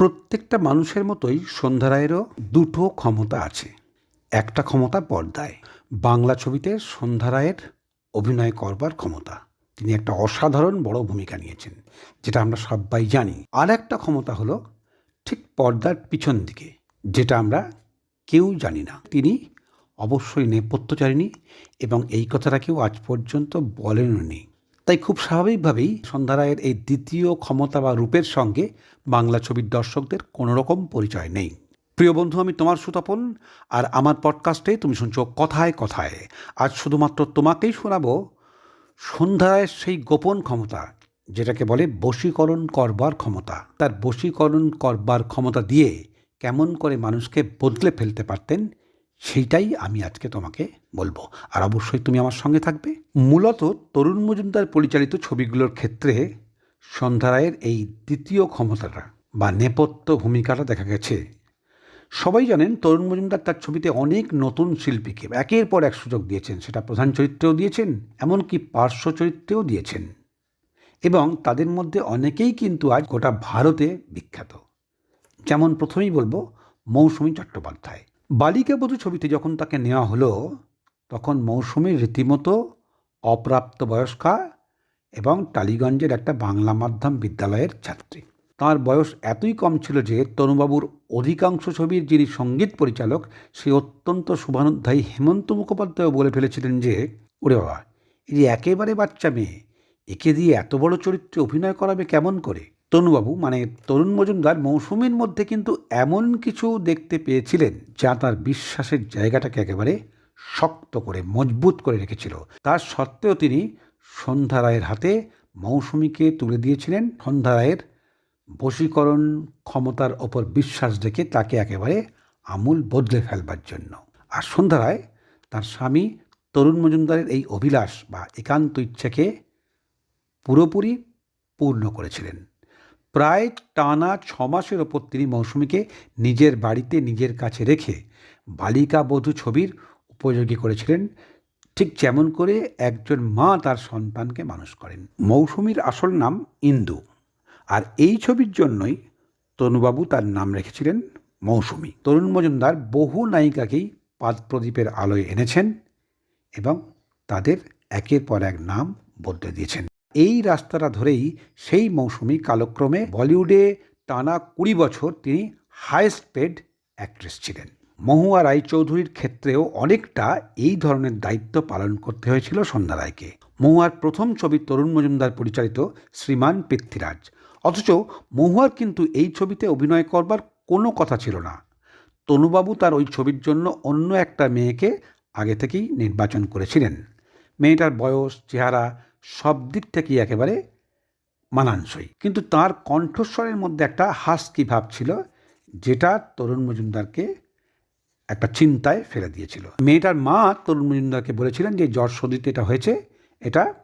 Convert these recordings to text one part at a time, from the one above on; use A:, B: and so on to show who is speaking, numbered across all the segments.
A: প্রত্যেকটা মানুষের মতোই সন্ধ্যা রায়েরও দুটো ক্ষমতা আছে। একটা ক্ষমতা পর্দায়। বাংলা ছবিতে সন্ধ্যা রায়ের অভিনয় করবার ক্ষমতা। তিনি একটা অসাধারণ বড় ভূমিকা নিয়েছেন, যেটা আমরা সবাই জানি। আর একটা ক্ষমতা হলো ঠিক পর্দার পিছন দিকে, যেটা আমরা কেউ জানি না। তিনি অবশ্যই নেপথ্যচারিণী এবং এই কথাটা কেউ আজ পর্যন্ত বলেননি তাই খুব স্বাভাবিকভাবেই সন্ধ্যা রায়ের এই দ্বিতীয় ক্ষমতা বা রূপের সঙ্গে বাংলা ছবির দর্শকদের কোনো রকম পরিচয় নেই। প্রিয় বন্ধু, আমি তোমার সুতপন আর আমার পডকাস্টে তুমি শুনছো কথায় কথায়। আজ শুধুমাত্র তোমাকেই শোনাবো রায়ের সেই গোপন ক্ষমতা, যেটাকে বলে বশীকরণ করবার ক্ষমতা। তার বশীকরণ করবার ক্ষমতা দিয়ে কেমন করে মানুষকে বদলে ফেলতে পারতেন, সেইটাই আমি আজকে তোমাকে বলব। আর অবশ্যই তুমি আমার সঙ্গে থাকবে। মূলত তরুণ মজুমদার পরিচালিত ছবিগুলোর ক্ষেত্রে সন্ধ্যা রায়ের এই দ্বিতীয় ক্ষমতাটা বা নেপথ্য ভূমিকাটা দেখা গেছে। সবাই জানেন তরুণ মজুমদার তার ছবিতে অনেক নতুন শিল্পীকে একের পর এক সুযোগ দিয়েছেন। সেটা প্রধান চরিত্রেও দিয়েছেন, এমনকি পার্শ্ব চরিত্রেও দিয়েছেন। এবং তাদের মধ্যে অনেকেই কিন্তু আজ গোটা ভারতে বিখ্যাত। যেমন প্রথমেই বলব, মৌসুমী চট্টোপাধ্যায়। বালিকা বধূ ছবিতে যখন তাকে নেওয়া হলো তখন মৌসুমীর রীতিমতো অপ্রাপ্ত বয়স্কা এবং টালিগঞ্জের একটা বাংলা মাধ্যম বিদ্যালয়ের ছাত্রী। তার বয়স এতই কম ছিল যে তনুবাবুর অধিকাংশ ছবির যিনি সংগীত পরিচালক, সে অত্যন্ত শুভানুধ্যায়ী হেমন্ত মুখোপাধ্যায় বলে ফেলেছিলেন যে, ওরে বাবা, এই যে একেবারে বাচ্চা মেয়ে, একে দিয়ে এত বড় চরিত্রে অভিনয় করাবে কেমন করে? তনুবাবু মানে তরুণ মজুমদার মৌসুমীর মধ্যে কিন্তু এমন কিছু দেখতে পেয়েছিলেন যা তার বিশ্বাসের জায়গাটাকে একেবারে শক্ত করে, মজবুত করে রেখেছিল। তার সত্ত্বেও তিনি সন্ধ্যা রায়ের হাতে মৌসুমীকে তুলে দিয়েছিলেন। সন্ধ্যা রায়ের বশীকরণ ক্ষমতার ওপর বিশ্বাস রেখে তাকে একেবারে আমূল বদলে ফেলবার জন্য। আর সন্ধ্যা রায় তার স্বামী তরুণ মজুমদারের এই অভিলাষ বা একান্ত ইচ্ছেকে পুরোপুরি পূর্ণ করেছিলেন। প্রায় টানা ছ মাসের ওপর তিনি মৌসুমীকে নিজের বাড়িতে নিজের কাছে রেখে বালিকা বধূ ছবির উপযোগী করেছিলেন, ঠিক যেমন করে একজন মা তার সন্তানকে মানুষ করেন। মৌসুমীর আসল নাম ইন্দু। আর এই ছবির জন্যই তনুবাবু তার নাম রেখেছিলেন মৌসুমী। তরুণ মজুমদার বহু নায়িকাকেই পাদ প্রদীপের আলোয় এনেছেন এবং তাদের একের পর এক নাম বদলে দিয়েছেন। এই রাস্তাটা ধরেই সেই মৌসুমী কালক্রমে বলিউডে টানা কুড়ি বছর তিনি হায়েস্ট পেড অ্যাক্ট্রেস ছিলেন। মহুয়া রায়চৌধুরীর ক্ষেত্রেও অনেকটা এই ধরনের দায়িত্ব পালন করতে হয়েছিল সন্ধ্যা রায়কে। মহুয়ার প্রথম ছবি তরুণ মজুমদার পরিচালিত শ্রীমান পৃথ্বীরাজ। অথচ মহুয়ার কিন্তু এই ছবিতে অভিনয় করবার কোনো কথা ছিল না। তনুবাবু তার ওই ছবির জন্য অন্য একটা মেয়েকে আগে থেকেই নির্বাচন করেছিলেন। মেয়েটার বয়স, চেহারা সব দিক থেকেই একেবারে মানানসই। কিন্তু তার কণ্ঠস্বরের মধ্যে একটা হাসকি ভাব ছিল, যেটা তরুণ মজুমদারকে একটা চিন্তায় ফেলে দিয়েছিল। মেয়েটার মা তরুণ মজুমদারকে বলেছিলেন যে, জ্বর সর্দিতে এটা হয়েছে, এটা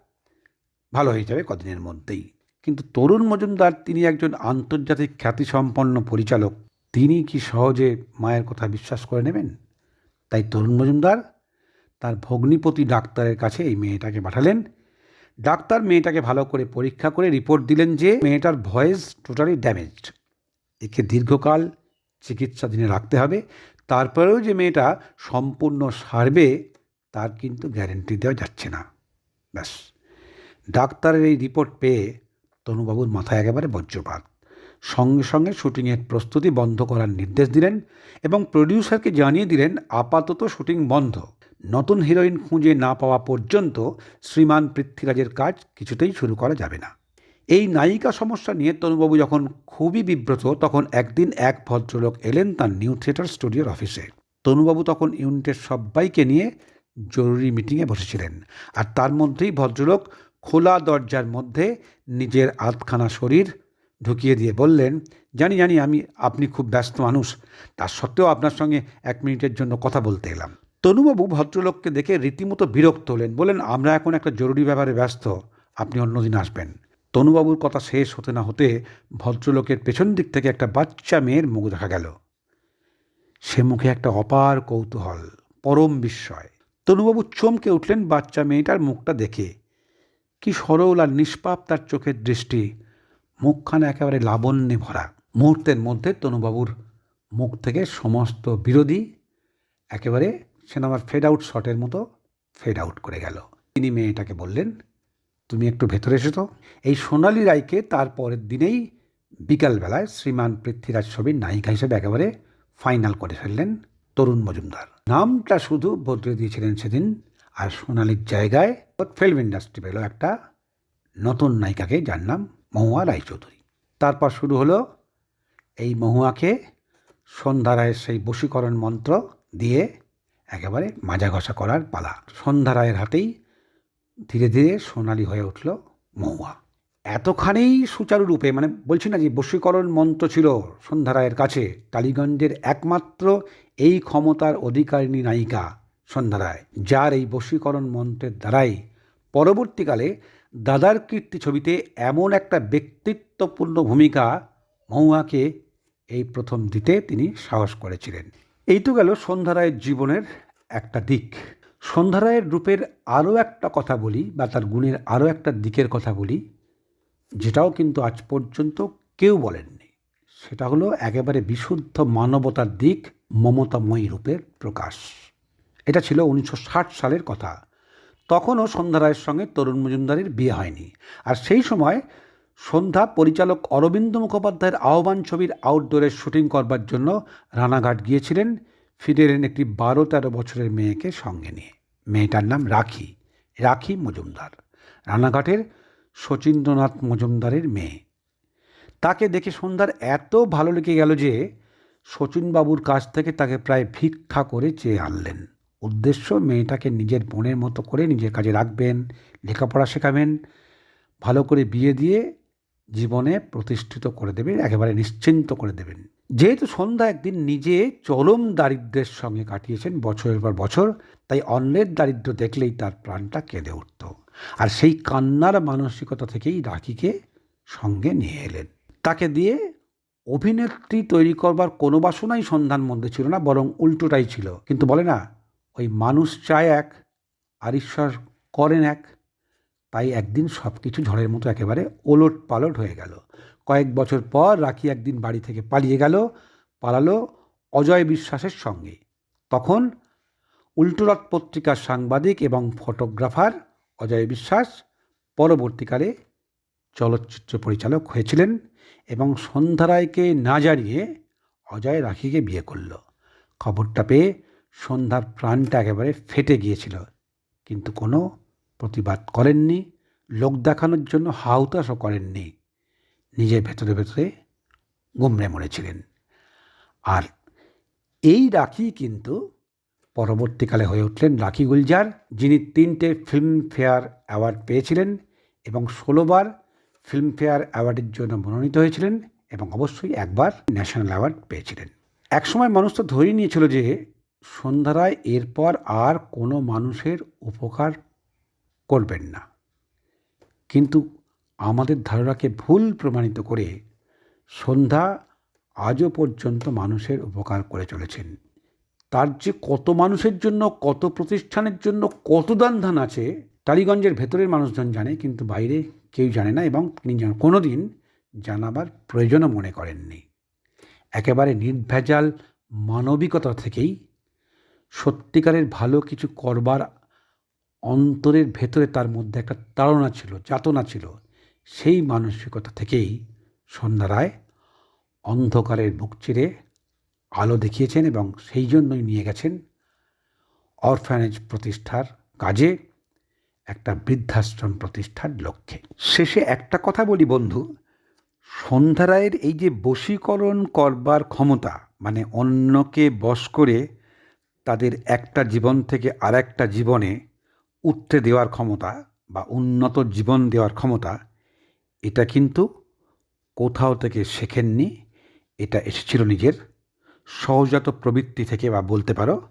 A: ভালো হয়ে যাবে কদিনের মধ্যেই। কিন্তু তরুণ মজুমদার, তিনি একজন আন্তর্জাতিক খ্যাতিসম্পন্ন পরিচালক, তিনি কি সহজে মায়ের কথা বিশ্বাস করে নেবেন? তাই তরুণ মজুমদার তার ভগ্নিপতি ডাক্তারের কাছে এই মেয়েটাকে পাঠালেন। ডাক্তার মেয়েটাকে ভালো করে পরীক্ষা করে রিপোর্ট দিলেন যে, মেয়েটার ভয়েস টোটালি ড্যামেজড। একে দীর্ঘকাল চিকিৎসাধীনে রাখতে হবে। তারপরেও যে মেয়েটা সম্পূর্ণ সারবে, তার কিন্তু গ্যারেন্টি দেওয়া যাচ্ছে না। ব্যাস। ডাক্তারের এই রিপোর্ট পেয়ে তনুবাবুর মাথায় একেবারে বজ্রপাত। সঙ্গে সঙ্গে শুটিংয়ের প্রস্তুতি বন্ধ করার নির্দেশ দিলেন এবং প্রডিউসারকে জানিয়ে দিলেন, আপাতত শুটিং বন্ধ। নতুন হিরোইন খুঁজে না পাওয়া পর্যন্ত শ্রীমান পৃথ্বীরাজের কাজ কিছুতেই শুরু করা যাবে না। এই নায়িকা সমস্যা নিয়ে তনুবাবু যখন খুবই বিব্রত, তখন একদিন এক ভদ্রলোক এলেন তার নিউ থিয়েটার স্টুডিওর অফিসে। তনুবাবু তখন ইউনিটের সবাইকে নিয়ে জরুরি মিটিংয়ে বসেছিলেন আর তার মধ্যেই ভদ্রলোক খোলা দরজার মধ্যে নিজের আধখানা শরীর ঢুকিয়ে দিয়ে বললেন, জানি জানি, আমি, আপনি খুব ব্যস্ত মানুষ তার সত্ত্বেও আপনার সঙ্গে এক মিনিটের জন্য কথা বলতে এলাম। তনুবাবু ভদ্রলোককে দেখে রীতিমতো বিরক্ত হলেন বলেন আমরা এখন একটা জরুরি ব্যাপারে ব্যস্ত, আপনি অন্যদিন আসবেন। তনুবাবুর কথা শেষ হতে না হতে ভদ্রলোকের পেছন দিক থেকে একটা বাচ্চা মেয়ের মুখ দেখা গেল। সে মুখে একটা অপার কৌতূহল, পরম বিস্ময়। তনুবাবু চমকে উঠলেন বাচ্চা মেয়েটার মুখটা দেখে। কি সরল আর নিষ্পাপ তার চোখের দৃষ্টি। মুখখানা একেবারে লাবণ্যে ভরা। মুহূর্তের মধ্যে তনুবাবুর মুখ থেকে সমস্ত বিরোধী একেবারে সিনেমার ফেড আউট শটের মতো ফেড আউট করে গেল। তিনি মেয়েটাকে বললেন তুমি একটু ভেতরে এসো তো। এই সোনালি রায়কে তার পরের দিনেই বিকালবেলায় শ্রীমান পৃথ্বীরাজ ছবির নায়িকা হিসেবে একেবারে ফাইনাল করে ফেললেন তরুণ মজুমদার। নামটা শুধু বদলে দিয়েছিলেন সেদিন, আর সোনালির জায়গায় ফিল্ম ইন্ডাস্ট্রি পেল একটা নতুন নায়িকাকে যার নাম মহুয়া রায়চৌধুরী। তারপর শুরু হলো এই মহুয়াকে সন্ধ্যা রায়ের সেই বশীকরণ মন্ত্র দিয়ে একেবারে মাজা ঘষা করার পালা। সন্ধ্যা রায়ের হাতেই ধীরে ধীরে সোনালি হয়ে উঠল মহুয়া। এতখানি সুচারুরূপে মানে বলছি না যে বশীকরণ মন্ত্র ছিল সন্ধ্যা রায়ের কাছে, টালিগঞ্জের একমাত্র এই ক্ষমতার অধিকারিণী নায়িকা সন্ধ্যা রায়, যার এই বশীকরণ মন্ত্রের দ্বারাই পরবর্তীকালে দাদার কীর্তি ছবিতে এমন একটা ব্যক্তিত্বপূর্ণ ভূমিকা মহুয়াকে এই প্রথম দিতে তিনি সাহস করেছিলেন। এই তো গেল সন্ধ্যা রায়ের জীবনের একটা দিক। সন্ধ্যা রায়ের রূপের আরও একটা কথা বলি বা তার গুণের আরও একটা দিকের কথা বলি, যেটাও কিন্তু আজ পর্যন্ত কেউ বলেননি। সেটা হলো একেবারে বিশুদ্ধ মানবতার দিক মমতাময়ী রূপের প্রকাশ। এটা ছিল উনিশশো ষাট সালের কথা। তখনও সন্ধ্যা রায়ের সঙ্গে তরুণ মজুমদারের বিয়ে হয়নি। আর সেই সময় সন্ধ্যা পরিচালক অরবিন্দ মুখোপাধ্যায়ের আহ্বান ছবির আউটডোরের শুটিং করবার জন্য রানাঘাট গিয়েছিলেন। ফিরে এলেন একটি বারো তেরো বছরের মেয়েকে সঙ্গে নিয়ে। মেয়েটার নাম রাখি রাখি মজুমদার। রানাঘাটের শচীন্দ্রনাথ মজুমদারের মেয়ে। তাকে দেখে সন্ধ্যার এত ভালো লেগে গেল যে শচীনবাবুর কাছ থেকে তাকে প্রায় ভিক্ষা করে চেয়ে আনলেন। উদ্দেশ্য, মেয়েটাকে নিজের বোনের মতো করে নিজের কাজে রাখবেন, লেখাপড়া শেখাবেন, ভালো করে বিয়ে দিয়ে জীবনে প্রতিষ্ঠিত করে দেবেন, একেবারে নিশ্চিন্ত করে দেবেন। যেহেতু সন্ধ্যা একদিন নিজে চরম দারিদ্র্যের সঙ্গে কাটিয়েছেন বছরের পর বছর, তাই অন্যের দারিদ্র্য দেখলেই তার প্রাণটা কেঁদে উঠত। আর সেই কান্নার মানসিকতা থেকেই রাখিকে সঙ্গে নিয়ে এলেন। তাকে দিয়ে অভিনেত্রী তৈরি করবার কোনো বাসনাই সন্ধান মধ্যে ছিল না, বরং উল্টোটাই ছিল। কিন্তু বলে না, ওই মানুষ চায় এক, আর ঈশ্বর করেন এক। তাই একদিন সব কিছু ঝড়ের মতো একেবারে ওলট পালট হয়ে গেল। কয়েক বছর পর রাখি একদিন বাড়ি থেকে পালিয়ে গেল, পালালো অজয় বিশ্বাসের সঙ্গে। তখন উল্টোরথ পত্রিকার সাংবাদিক এবং ফটোগ্রাফার অজয় বিশ্বাস পরবর্তীকালে চলচ্চিত্র পরিচালক হয়েছিলেন এবং সন্ধ্যা রায়কে না জানিয়ে অজয় রাখিকে বিয়ে করল। খবরটা পেয়ে সন্ধ্যার প্রাণটা একেবারে ফেটে গিয়েছিল, কিন্তু কোনো প্রতিবাদ করেননি, লোক দেখানোর জন্য হাউতাশও করেননি, নিজের ভেতরে ভেতরে গুমড়ে মরেছিলেন। আর এই রাখি কিন্তু পরবর্তীকালে হয়ে উঠলেন রাখি গুলজার, যিনি তিনটে ফিল্মফেয়ার অ্যাওয়ার্ড পেয়েছিলেন এবং ষোলোবার ফিল্মফেয়ার অ্যাওয়ার্ডের জন্য মনোনীত হয়েছিলেন এবং অবশ্যই একবার ন্যাশনাল অ্যাওয়ার্ড পেয়েছিলেন। একসময় মানুষ তো ধরেই নিয়েছিল যে সন্ধ্যা রায় এরপর আর কোনো মানুষের উপকার করবেন না। কিন্তু আমাদের ধারণাকে ভুল প্রমাণিত করে সন্ধ্যা আজও পর্যন্ত মানুষের উপকার করে চলেছেন। তার যে কত মানুষের জন্য, কত প্রতিষ্ঠানের জন্য, কত দান ধান আছে, টালিগঞ্জের ভেতরের মানুষজন জানে, কিন্তু বাইরে কেউ জানে না এবং তিনি কোনো দিন জানাবার প্রয়োজনও মনে করেননি। একেবারে নির্ভেজাল মানবিকতা থেকেই সত্যিকারের ভালো কিছু করবার অন্তরের ভেতরে তার মধ্যে একটা তাড়না ছিল, যাতনা ছিল। সেই মানসিকতা থেকেই সন্ধ্যা রায় অন্ধকারের বুক চিরে আলো দেখিয়েছেন এবং সেই জন্যই নিয়ে গেছেন অরফ্যানেজ প্রতিষ্ঠার কাজে একটা বৃদ্ধাশ্রম প্রতিষ্ঠার লক্ষ্যে। শেষে একটা কথা বলি বন্ধু, সন্ধ্যা রায়ের এই যে বশীকরণ করবার ক্ষমতা মানে অন্যকে বশ করে তাদের একটা জীবন থেকে আরেকটা জীবনে উঠতে দেওয়ার ক্ষমতা বা উন্নত জীবন দেওয়ার ক্ষমতা, এটা কিন্তু কোথাও থেকে শেখেননি, এটা এসেছিল নিজের সহজাত প্রবৃত্তি থেকে বা বলতে পারো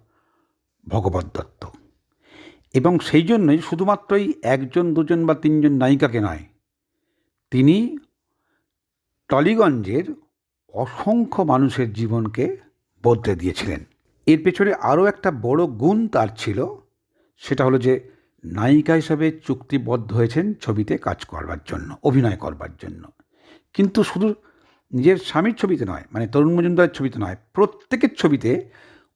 A: ভগবত দত্ত। এবং সেই জন্যই শুধুমাত্রই একজন, দুজন বা তিনজন নায়িকাকে নয়, তিনি টলিগঞ্জের অসংখ্য মানুষের জীবনকে বদলে দিয়েছিলেন। এর পেছনে আরও একটা বড় গুণ তার ছিল, সেটা হলো যে নায়িকা হিসাবে চুক্তিবদ্ধ হয়েছেন ছবিতে কাজ করবার জন্য, অভিনয় করবার জন্য। কিন্তু শুধু নিজের স্বামীর ছবিতে নয় মানে তরুণ মজুমদারের ছবিতে নয়, প্রত্যেকের ছবিতে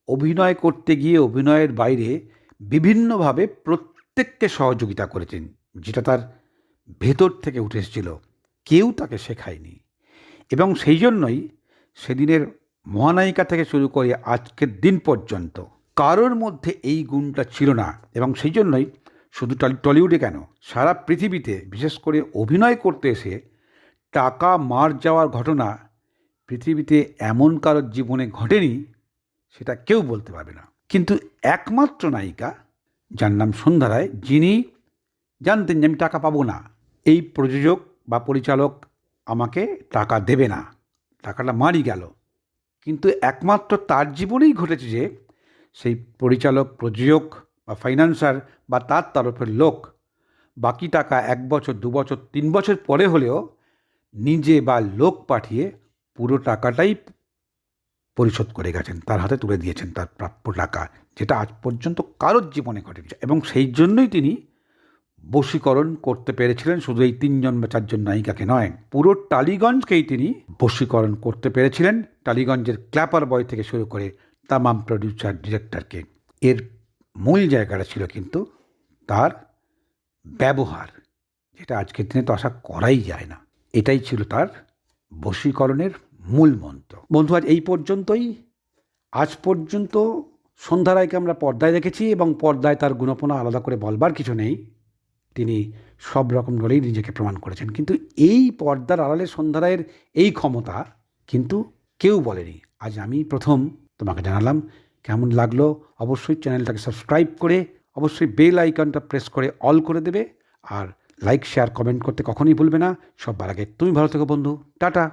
A: অভিনয় করতে গিয়ে অভিনয়ের বাইরে বিভিন্নভাবে প্রত্যেককে সহযোগিতা করেছেন, যেটা তার ভেতর থেকে উঠে এসেছিল। কেউ তাকে শেখায়নি। এবং সেই জন্যই সেদিনের মহানায়িকা থেকে শুরু করে আজকের দিন পর্যন্ত কারোর মধ্যে এই গুণটা ছিল না। এবং সেই জন্যই শুধু টলি- টলিউডে কেন? সারা পৃথিবীতে বিশেষ করে অভিনয় করতে এসে টাকা মার যাওয়ার ঘটনা পৃথিবীতে এমন কারোর জীবনে ঘটেনি সেটা কেউ বলতে পারবে না। কিন্তু একমাত্র নায়িকা, যার নাম সন্ধ্যা রায়, যিনি জানতেন যে আমি টাকা পাবো না। এই প্রযোজক বা পরিচালক আমাকে টাকা দেবে না। টাকাটা মারি গেল। কিন্তু একমাত্র তার জীবনেই ঘটেছে যে সেই পরিচালক, প্রযোজক বা ফাইন্যান্সার বা তার তরফের লোক, বাকি টাকা এক বছর, দু বছর, তিন বছর পরে হলেও নিজে বা লোক পাঠিয়ে পুরো টাকাটাই পরিশোধ করে গেছেন, তার হাতে তুলে দিয়েছেন তার প্রাপ্য টাকা, যেটা আজ পর্যন্ত কারোর জীবনে ঘটেনি। এবং সেই জন্যই তিনি বশীকরণ করতে পেরেছিলেন, শুধু এই তিনজন বা চারজন নায়িকাকে নয়, পুরো টালিগঞ্জকেই তিনি বশীকরণ করতে পেরেছিলেন। টালিগঞ্জের ক্ল্যাপার বয় থেকে শুরু করে তামাম প্রডিউসার ডিরেক্টরকে এর মূল জায়গাটা ছিল কিন্তু তার ব্যবহার, যেটা আজকের দিনে তো আশা করাই যায় না। এটাই ছিল তার বশীকরণের মূল মন্ত্র। বন্ধু, আজ এই পর্যন্তই। আজ পর্যন্ত সন্ধ্যা রায়কে আমরা পর্দায় দেখেছি এবং পর্দায় তার গুণপনা আলাদা করে বলবার কিছু নেই। তিনি সব রকম দলেই নিজেকে প্রমাণ করেছেন। কিন্তু এই পর্দার আড়ালে সন্ধ্যা রায়ের এই ক্ষমতা কিন্তু কেউ বলেনি। আজ আমি প্রথম তোমাকে জানালাম কেমন লাগল অবশ্যই চ্যানেলটাকে সাবস্ক্রাইব করে, অবশ্যই বেল আইকনটা প্রেস করে অল করে দেবে। আর লাইক শেয়ার কমেন্ট করতে কখনোই ভুলবে না। সব আগে। তুমি ভালো থেকো বন্ধু। টাটা।